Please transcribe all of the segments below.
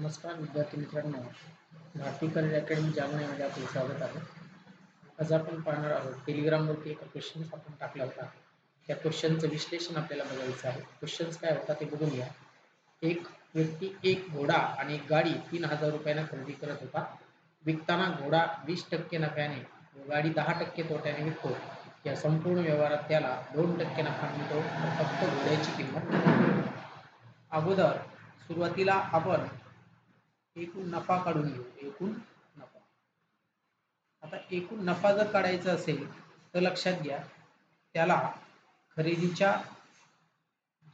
नमस्कार विद्यार्थी मित्रांनो. भारती करिअर अकॅडमी जालन्यामध्ये आपले स्वागत आहे. आज आपण पाहणार आहोत टेलिग्रामवरती एक क्वेश्चन आपण टाकला होता. त्या क्वेश्चनचं विश्लेषण आपल्याला बघायचं आहे. क्वेश्चन्स काय होता ते बघून घ्या. एक व्यक्ती एक घोडा आणि एक गाडी तीन हजार रुपयानं खरेदी करत होता. विकताना घोडा वीस टक्के नफ्याने व गाडी दहा टक्के तोट्याने विकतो. या संपूर्ण व्यवहारात त्याला दोन टक्के नफा मिळतो. फक्त घोड्याची किंमत अगोदर सुरुवातीला आपण एकूण नफा काढून घेऊ एकूण नफा. आता एकूण नफा जर काढायचा असेल तर लक्षात घ्या त्याला खरेदीच्या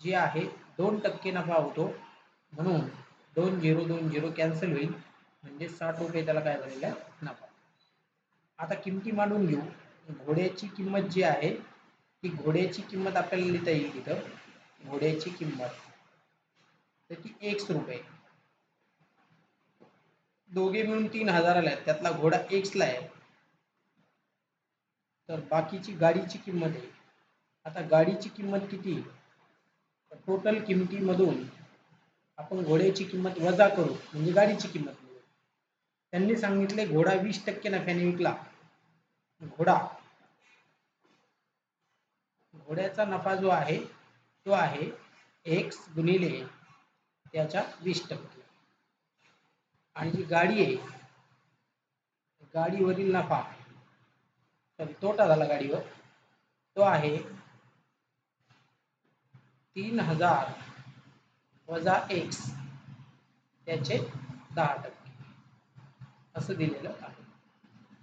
जे आहे दोन टक्के नफा होतो. म्हणून दोन झिरो दोन झिरो कॅन्सल होईल. म्हणजे साठ रुपये त्याला काय झालेला आहे? नफा. आता किमती मांडून घेऊ. घोड्याची किंमत जी आहे ती घोड्याची किंमत आपल्याला लिहिता येईल तिथं घोड्याची किंमत. तर ती एक रुपये. दोघे मिळून तीन हजाराला आहेत त्यातला घोडा एक्सला आहे. तर बाकीची गाडीची किंमत आहे. आता गाडीची किंमत किती? टोटल किमतीमधून आपण घोड्याची किंमत वजा करू. म्हणजे गाडीची किंमत मिळू त्यांनी सांगितले घोडा वीस टक्के नफ्याने विकला. घोडा. घोड्याचा नफा जो आहे तो आहे एक्स गुणिले त्याच्या वीस टक्के. आणि जी गाडी आहे गाडीवरील नफा तर तोटा झाला गाडीवर तो आहे तीन हजार वजा एक्स त्याचे दहा टक्के. असं दिलेलं आहे.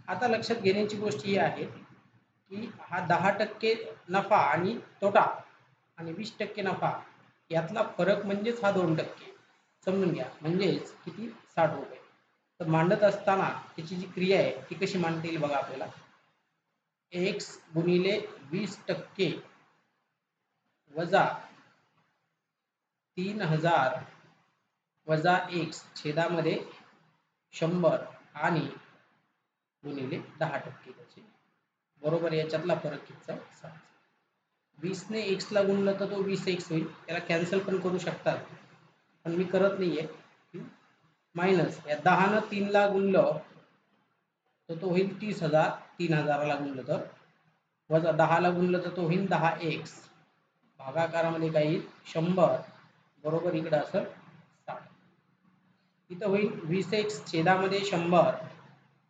आता लक्षात घेण्याची गोष्ट ही आहे की हा दहा टक्के नफा आणि तोटा आणि वीस टक्के नफा यातला फरक म्हणजेच हा दोन टक्के. समजून घ्या. म्हणजेच किती साठ रुपये. तर मांडत असताना त्याची जी क्रिया आहे ती कशी मांडता येईल बघा आपल्याला. एक्स गुणिले वीस टक्के वजा तीन हजार वजा एक्स छेदामध्ये शंभर आणि गुणिले दहा टक्के त्याचे. बरोबर याच्यातला फरक कितीचा साठ वीसने एक्सला गुणलं तर तो वीस एक्स होईल. त्याला कॅन्सल पण करू शकतात. पण मी करत नाहीये. मायनस या दहानं तीनला गुणलं तर तो होईल तीस हजार तीन हजाराला गुणलं तर. वजा दहाला गुणलं तर तो होईल दहा एक्स भागाकारामध्ये काय येईल शंभर बरोबर इकडं असं साठ. इथं होईल वीस एक्स छेदामध्ये शंभर.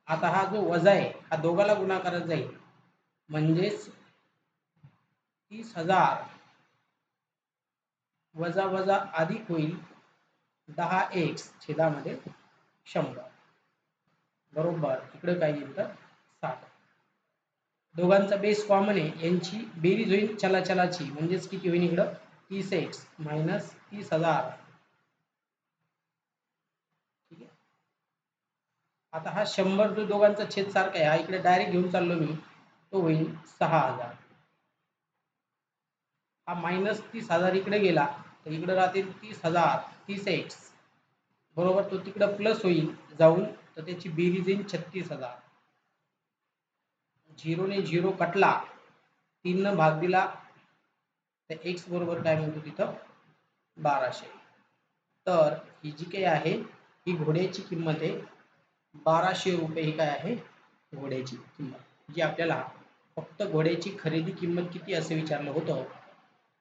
आता हा जो वजा आहे हा दोघाला गुणाकारात जाईल. म्हणजेच तीस हजार. वजा वजा अधिक होईल दहा एक्स छेदामध्ये शंभर. बरोबर. इकडं काय येईल तर साठ दोघांचा बेस कॉमन आहे. यांची बेरीज होईल चलाचलाची. म्हणजेच किती होईल इकडं? तीस एक्स मायनस तीस हजार. ठीक आहे? आता हा शंभर जो दोघांचा छेद सारखा आहे हा इकडे डायरेक्ट घेऊन चाललो मी तो होईल सहा हजार. हा मायनस तीस हजार इकडे गेला. तर इकडे राहतील तीस हजार तीस एक्स बरोबर तो तिकडं प्लस होईल जाऊन तर त्याची बेरीज येईल छत्तीस हजार. झिरोने झिरो कटला तीननं भाग दिला तर एक्स बरोबर काय म्हणतो तिथं? बाराशे. तर ही जी काही आहे ही घोड्याची किंमत आहे. बाराशे रुपये ही काय आहे? घोड्याची किंमत. जी आपल्याला फक्त घोड्याची खरेदी किंमत किती असं विचारलं होतं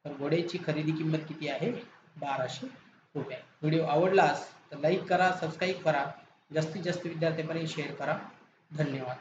तर घोड्याची खरेदी किंमत किती आहे? बाराशे रुपये. व्हिडिओ आवडलास तर लाईक करा सबस्क्राईब करा. जास्तीत जास्त विद्यार्थ्यांपर्यंत शेअर करा. धन्यवाद.